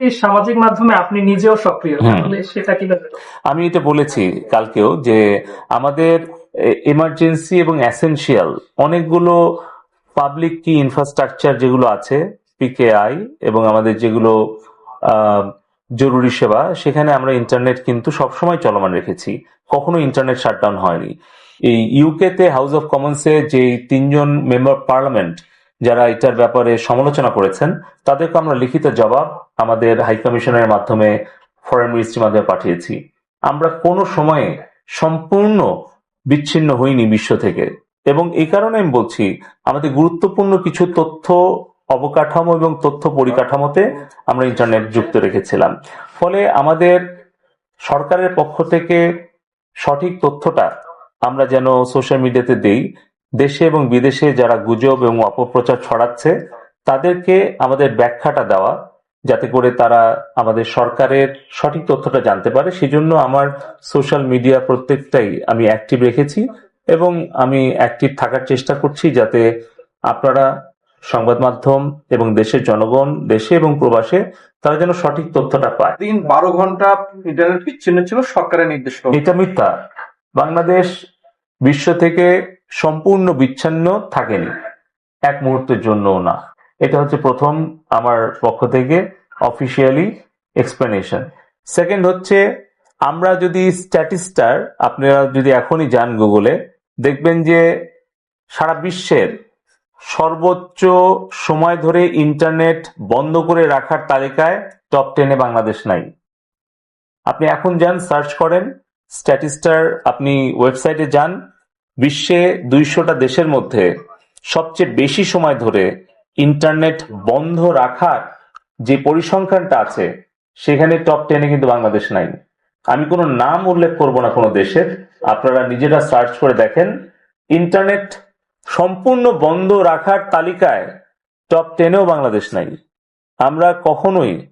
সামাজিক মাধ্যমে আপনি নিজেও সক্রিয় তাহলে সেটা কীভাবে আমি এটা বলেছি কালকেও যে আমাদের এমার্জেন্সি এবং অ্যাসেনশিয়াল অনেকগুলো পাবলিক কি ইনফ্রাস্ট্রাকচার যেগুলো আছে পিকেআই এবং আমাদের যেগুলো জরুরি সেবা সেখানে আমরা ইন্টারনেট কিন্তু সবসময় চলমান রেখেছি। কখনো ইন্টারনেট শাটডাউন হয়নি। এই ইউকেতে হাউস অফ কমন্সে যে তিনজন মেম্বার পার্লামেন্ট যারা এটার ব্যাপারে সমালোচনা করেছেন তাদেরকে আমরা লিখিত জবাব আমাদের হাই কমিশনের মাধ্যমে ফরেন মিনিস্ট্রির মাধ্যমে পাঠিয়েছি। আমরা কোনো সময়ে সম্পূর্ণ বিচ্ছিন্ন হইনি বিশ্ব থেকে। এবং এই কারণে আমি বলছি, আমাদের গুরুত্বপূর্ণ কিছু তথ্য অবকাঠামো এবং তথ্য পরিকাঠামোতে আমরা ইন্টারনেট যুক্ত রেখেছিলাম। ফলে আমাদের সরকারের পক্ষ থেকে সঠিক তথ্যটা আমরা যেন সোশ্যাল মিডিয়াতে দেই, দেশে এবং বিদেশে যারা গুজব এবং অপপ্রচার ছড়াচ্ছে, তাদেরকে আমাদের ব্যাখ্যাটা দেওয়া যাতে করে তারা আমাদের সরকারের সঠিক তথ্যটা জানতে পারে। সেজন্য আমার সোশ্যাল মিডিয়া প্রত্যেকটাই আমি অ্যাক্টিভ রেখেছি এবং আমি অ্যাক্টিভ থাকার চেষ্টা করছি যাতে আপনারা সংবাদ মাধ্যম এবং দেশের জনগণ দেশে এবং প্রবাসে তারা যেন সঠিক তথ্যটা পায়। দিন বারো ঘণ্টা ইন্টারনেট বিচ্ছিন্ন ছিল সরকারের নির্দেশ এটা মিথ্যা। বাংলাদেশ বিশ্ব থেকে সম্পূর্ণ বিচ্ছিন্ন থাকেনি। এক মুহূর্তের জন্যও না। এটা হচ্ছে প্রথম আমার পক্ষ থেকে অফিসিয়ালি এক্সপ্লেনেশন সেকেন্ড হচ্ছে, আমরা যদি স্ট্যাটিস্টার আপনারা যদি এখনই যান গুগলে দেখবেন যে সারা বিশ্বের সর্বোচ্চ সময় ধরে ইন্টারনেট বন্ধ করে রাখার তালিকায় টপ টেনে বাংলাদেশ নাই। আপনি এখন যান সার্চ করেন স্ট্যাটিস্টার আপনি ওয়েবসাইটে যান, বিশ্বে দুইশোটা দেশের মধ্যে সবচেয়ে বেশি সময় ধরে ইন্টারনেট বন্ধ রাখার যে পরিসংখ্যানটা আছে, সেখানে টপ টেনে কিন্তু বাংলাদেশ নাই। আমি কোনো নাম উল্লেখ করব না কোনো দেশের। আপনারা নিজেরা সার্চ করে দেখেন। ইন্টারনেট সম্পূর্ণ বন্ধ রাখার তালিকায় টপ টেনেও বাংলাদেশ নাই। আমরা কখনোই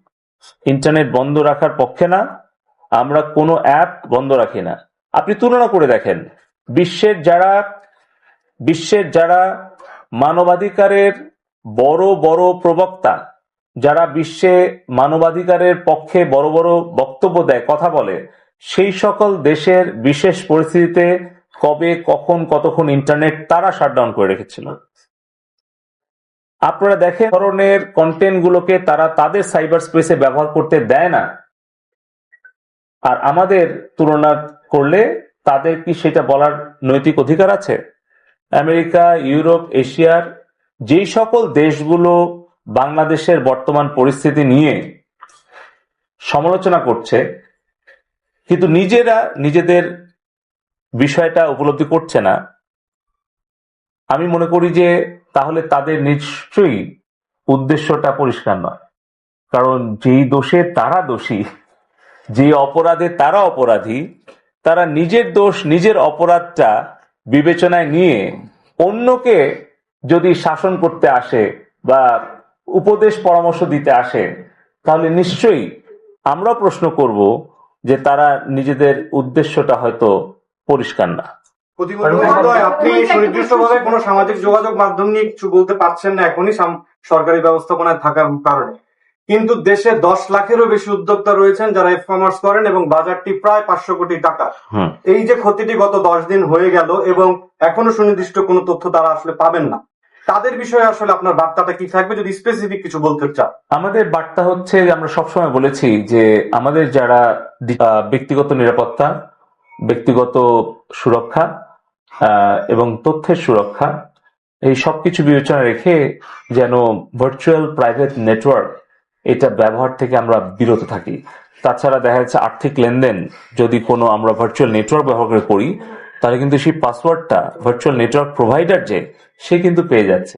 ইন্টারনেট বন্ধ রাখার পক্ষে না। আমরা কোনো অ্যাপ বন্ধ রাখি না। আপনি তুলনা করে দেখেন। বিশ্বের যারা বিশ্বের যারা মানবাধিকারের বড় বড় প্রবক্তা, যারা বিশ্বে মানবাধিকারের পক্ষে বড় বড় বক্তব্য দেয়, কথা বলে, সেই সকল দেশের বিশেষ পরিস্থিতিতে কবে, কখন, কতক্ষণ ইন্টারনেট তারা শাটডাউন করে রেখেছিল। আপনারা দেখেন, ধরনের কন্টেন্ট গুলোকে তারা তাদের সাইবার স্পেসে ব্যবহার করতে দেয় না। আর আমাদের তুলনা করলে তাদের কি সেটা বলার নৈতিক অধিকার আছে? আমেরিকা, ইউরোপ, এশিয়ার যেই সকল দেশগুলো বাংলাদেশের বর্তমান পরিস্থিতি নিয়ে সমালোচনা করছে, কিন্তু নিজেরা নিজেদের বিষয়টা উপলব্ধি করছে না, আমি মনে করি যে তাহলে তাদের নিশ্চয়ই উদ্দেশ্যটা পরিষ্কার নয়। কারণ যেই দোষে তারা দোষী যে অপরাধে তারা অপরাধী, তারা নিজের দোষ, নিজের অপরাধটা বিবেচনায় নিয়ে অন্যকে যদি শাসন করতে আসে বা উপদেশ পরামর্শ দিতে আসে তাহলে নিশ্চয়ই আমরা প্রশ্ন করব যে তারা নিজেদের উদ্দেশ্যটা হয়তো পরিষ্কার না। আপনি সুনির্দিষ্টভাবে কোনো সামাজিক যোগাযোগ মাধ্যম নিয়ে কিছু বলতে পারছেন না এখনই সরকারি ব্যবস্থাপনায় থাকার কারণে। কিন্তু দেশে দশ লাখেরও বেশি উদ্যোক্তা রয়েছেন যারা ই কমার্স করেন এবং বাজারটি প্রায় পাঁচশো কোটি টাকা হুম। এই যে ক্ষতিটি গত দশ দিন হয়ে গেল এবং এখনও সুনির্দিষ্ট কোনো তথ্য তারা আসলে পাবেন না। তাদের বিষয়ে আসলে আপনার বার্তাটা কি থাকবে যদি স্পেসিফিক কিছু বলতে চান? আমাদের বার্তা হচ্ছে আমরা সবসময় বলেছি যে আমাদের যারা ব্যক্তিগত নিরাপত্তা, ব্যক্তিগত সুরক্ষা এবং তথ্যের সুরক্ষা, এই সবকিছু বিবেচনা রেখে যেন ভার্চুয়াল প্রাইভেট নেটওয়ার্ক এটা ব্যবহার থেকে আমরা বিরত থাকি। তাছাড়া দেখা যাচ্ছে আর্থিক লেনদেন, যদি কোনো আমরা ভার্চুয়াল নেটওয়ার্ক ব্যবহার করে করি তাহলে কিন্তু সেই পাসওয়ার্ডটা ভার্চুয়াল নেটওয়ার্ক প্রোভাইডার যে সে কিন্তু পেয়ে যাচ্ছে।